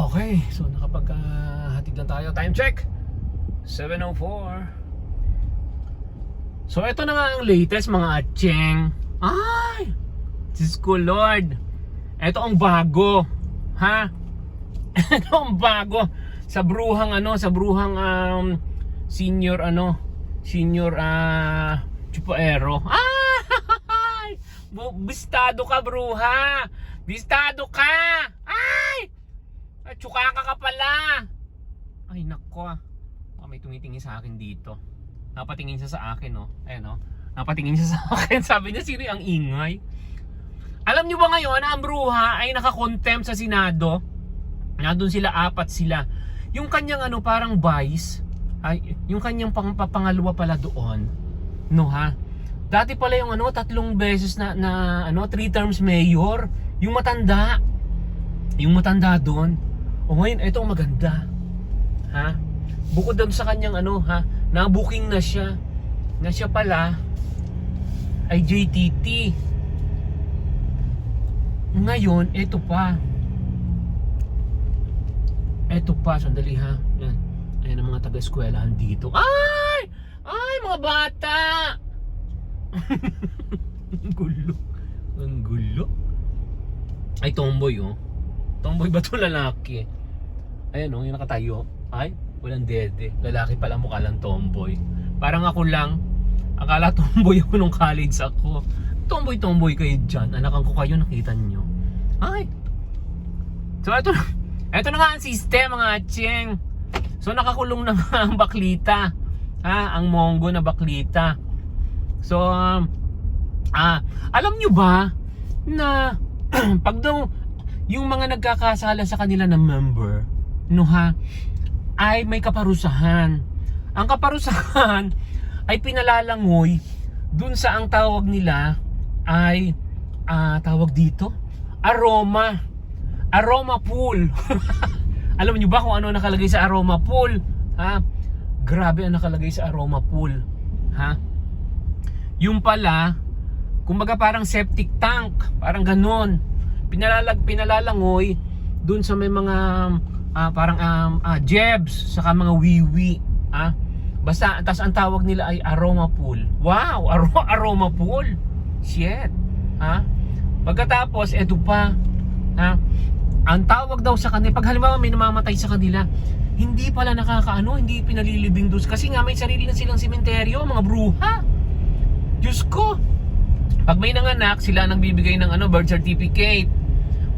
Okay, so nakapaghatid na tayo. Time check! 7.04 So ito na nga ang latest mga atseng. Ay! Diyos ko Lord! Ito ang bago. Ha? Ito ang bago. Sa bruhang ano, sa bruhang um, senior ano, senior ah chupaero. Ay! Bistado ka bruha! Bistado ka! At tsukaka ka pala! Ay nako ah. Baka may tumitingin sa akin dito. Napatingin siya sa akin no. Ayan no. Napatingin siya sa akin. Sabi niya sino ang ingay. Alam niyo ba ngayon na ang bruha ay nakakontempt sa Senado? Nandun sila, apat sila. Yung kanyang ano parang vice, ay, yung kanyang pang, pangalawa pala doon. No ha? Dati pala yung ano, tatlong beses na, na ano, three terms mayor. Yung matanda. Yung matanda doon. O ngayon, ito ang maganda. Ha? Bukod doon sa kanyang ano, ha? Na-booking na siya. Na siya pala ay JTT. Ngayon, ito pa. Ito pa, sandali ha. Yan. Ayan ang mga taga-eskwelahan dito. Ay! Ay, mga bata! ang gulo. Ang gulo. Ay, tomboy oh. Tomboy ba to lalaki? Ayan oh, yung nakatayo. Ay, walang dede. Lalaki pala mukha lang tomboy. Parang ako lang. Akala tomboy ako nung college ako. Tomboy-tomboy kayo dyan. Anakan ko kayo, nakita nyo. Ay! So, ito na. Ito na nga ang system, mga atseng. So, nakakulong na nga ang baklita. Ha? Ang mongo na baklita. So, um, ah, alam nyo ba na pag daw yung mga nagkakasala sa kanila na member, no ha, ay may kaparusahan. Ang kaparusahan ay pinalalangoy dun sa ang tawag nila ay ah, tawag dito? Aroma. Aroma pool. Alam niyo ba kung ano nakalagay sa aroma pool? Ha? Grabe ang nakalagay sa aroma pool. Ha? Yung pala kumbaga parang septic tank parang ganon pinalalag pinalalangoy dun sa may mga ah, parang um, ah, jebs saka mga wiwi ah. Basta tas ang tawag nila ay aroma pool. Wow! Aro- aroma pool! Shit! Ha pagkatapos eto pa ha ang tawag daw sa kanila pag halimbawa may namamatay sa kanila hindi pala nakakaano hindi pinalilibing doon. Kasi nga may sarili na silang sementeryo mga bruha. Diyos ko! Pag may nanganak sila nang bibigay ng ano birth certificate.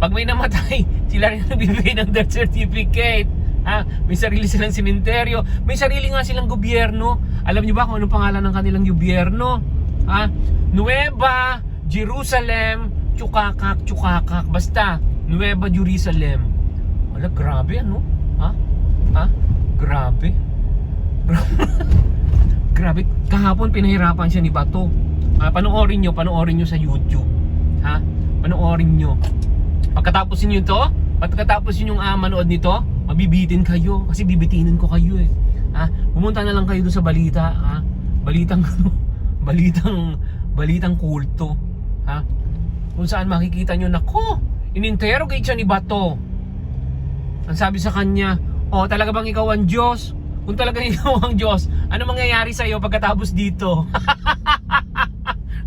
Pag may namatay sila rin nagbibigay ng death certificate ha? May sarili silang sementeryo may sarili nga silang gobyerno. Alam niyo ba kung anong pangalan ng kanilang gobyerno? Ha? Nueva Jerusalem Chukakak Chukakak basta Nueva Jerusalem. Wala grabe ano? Ha? Ha? Grabe. Grabe. Kahapon pinahirapan siya ni Bato. Ah, panoorin nyo panoorin nyo sa YouTube. Ha? Panoorin nyo pagkatapos niyo to pagkatapos niyo yung ah, manood nito mabibitin kayo. Kasi bibitinin ko kayo eh. Ha pumunta na lang kayo doon sa balita ha balitang balitang balitang kulto ha? Kung saan makikita nyo nako ininterrogate siya ni Bato. Ang sabi sa kanya oh talaga bang ikaw ang Diyos? Kung talaga ikaw ang Diyos ano mangyayari sa iyo pagkatapos dito?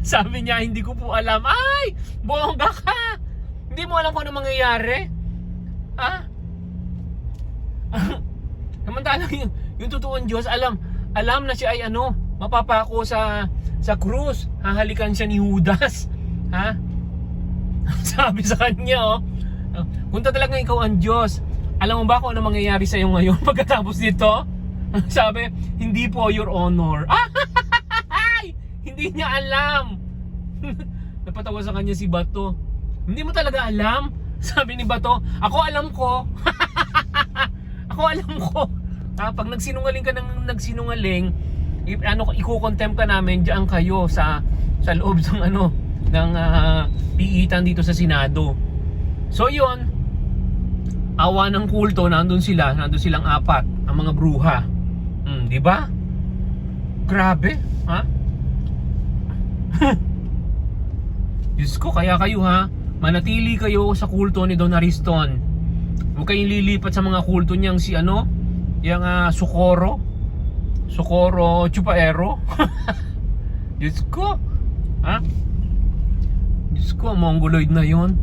Sabi niya hindi ko po alam. Ay! Bongga ka! Hindi mo alam kung ano mangyayari ha Samantalang yung, yung totoong Diyos, alam, alam na siya ay ano, mapapako sa sa krus. Hahalikan siya ni Judas. Ha? Sabi sa kanya, oh, kung talaga ikaw ang Diyos, alam mo ba kung ano mangyayari sa iyo ngayon pagkatapos nito? Sabi, hindi po your honor. Ay! Hindi niya alam. Napatawa sa kanya si Bato. Hindi mo talaga alam? Sabi ni Bato, ako alam ko. ako alam ko. Ah, pag nagsinungaling ka ng nagsinungaling, i- ano iko-contempt ka namin diyan kayo sa sa loob ng ano ng ah, piitan dito sa Senado. So 'yun. Awa ng kulto, nandun sila, nandun silang apat, ang mga bruha. Hmm, di ba? Grabe, ha? Diyos ko, kaya kayo ha, manatili kayo sa kulto ni Don Ariston. Huwag kayong lilipat sa mga kulto niyang si ano, yung ah, Socorro. Socorro Chupaero. Diyos ko. Ha? Diyos ko, mongoloid na yon.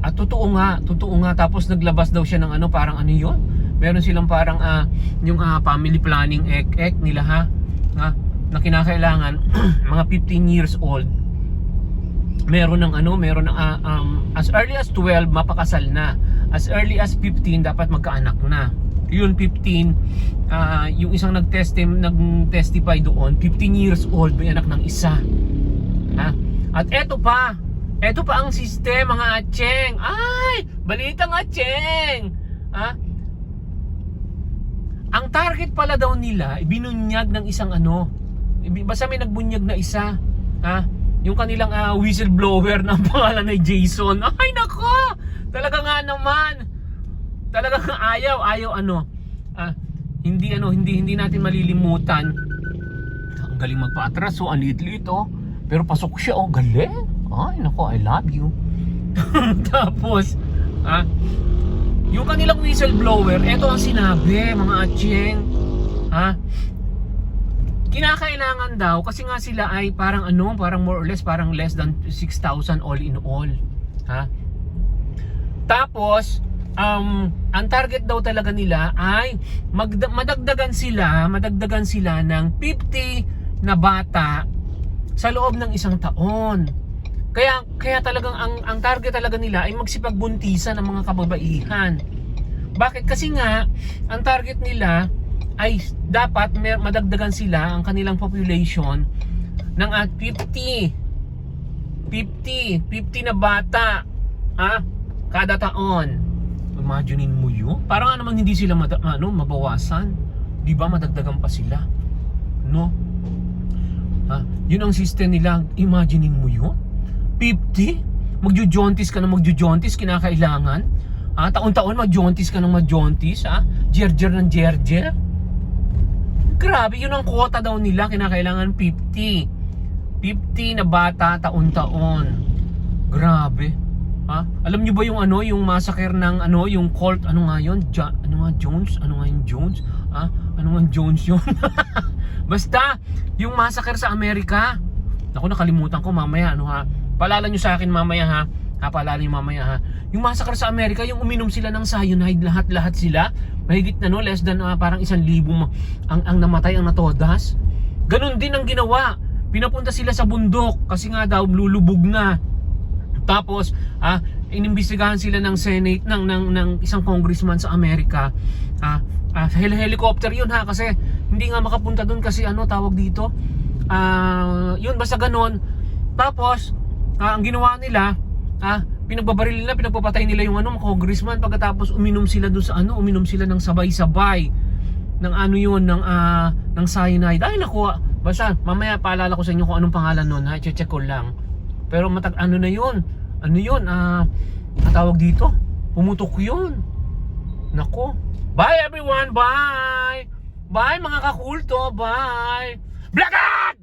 At totoo nga, totoo nga. Tapos naglabas daw siya ng ano, parang ano yon. Meron silang parang ah, yung ah, family planning ek-ek nila ha. Ha? Na kinakailangan, mga 15 years old, meron ng ano, meron ng ah, um, as early as 12 mapakasal na. As early as 15 dapat magkaanak na. Yun 15 ah, yung isang nag-testim nag-testify doon, 15 years old may anak ng isa. Ha? At eto pa, eto pa ang system mga atseng. Ay, balitang atseng. Ha? Ang target pala daw nila, binunyag ng isang ano, basta may nagbunyag na isa, ha? Yung kanilang ah, whistleblower na ang pangalan ay Jason. Ay nako! Talaga nga naman. Talaga nga ayaw, ayaw ano. Ah, hindi ano, hindi hindi natin malilimutan. Ang galing magpa-atras, so ang liit-liit oh. Pero pasok siya, oh, galing. Ay nako, I love you. Tapos, ah, yung kanilang whistleblower, eto ang sinabi, mga atsyeng. Ha? Kinakailangan daw kasi nga sila ay parang ano, parang more or less parang less than 6,000 all in all. Ha? Tapos, um, ang target daw talaga nila ay magda- madagdagan sila, madagdagan sila ng 50 na bata sa loob ng isang taon. Kaya kaya talagang ang ang target talaga nila ay magsipagbuntisan ng mga kababaihan. Bakit? Kasi nga ang target nila ay dapat mer- madagdagan sila ang kanilang population ng at 50 50 50 na bata ah kada taon. Imaginein mo yun? Parang nga naman hindi sila mata- ano, mabawasan. Di ba madagdagan pa sila? No? Ha? Yun ang system nila. Imaginein mo yun? 50? Magjujontis ka na magjujontis, kinakailangan. Ha? Taon-taon magjontis ka ng magjontis, ha? Jerjer ng jerjer. Grabe, yun ang quota daw nila, kinakailangan 50. 50 na bata taon-taon. Grabe. Ha? Alam niyo ba yung ano, yung massacre ng ano, yung cult, ano nga yun? Ja, ano nga Jones? Ano nga yung Jones? Ha? Ano nga Jones yun? Basta, yung massacre sa Amerika. Ako nakalimutan ko mamaya ano ha. Paalala niyo sa akin mamaya ha. Ha, paalala niyo mamaya ha. Yung massacre sa Amerika, yung uminom sila ng cyanide lahat-lahat sila. Mahigit na no, less than ah, parang isang libo ma- ang, ang namatay, ang natodas. Ganon din ang ginawa. Pinapunta sila sa bundok kasi nga daw lulubog na. Tapos, ah, inimbestigahan sila ng Senate ng ng ng isang congressman sa Amerika. Ah, ah hel- helicopter 'yun ha kasi hindi nga makapunta doon kasi ano tawag dito. Ah, 'yun basta ganon. Tapos, ah, ang ginawa nila, ah, pinagbabaril nila, pinagpapatay nila yung ano, congressman pagkatapos uminom sila doon sa ano, uminom sila ng sabay-sabay ng ano 'yun ng ah, ng cyanide. Ay naku, basta mamaya paalala ko sa inyo kung anong pangalan noon ha, check ko lang. Pero matag ano na 'yun? Ano 'yun? Ah, ang tawag dito? Pumutok 'yun. Nako. Bye everyone. Bye. Bye mga kakulto. Bye. Blackout!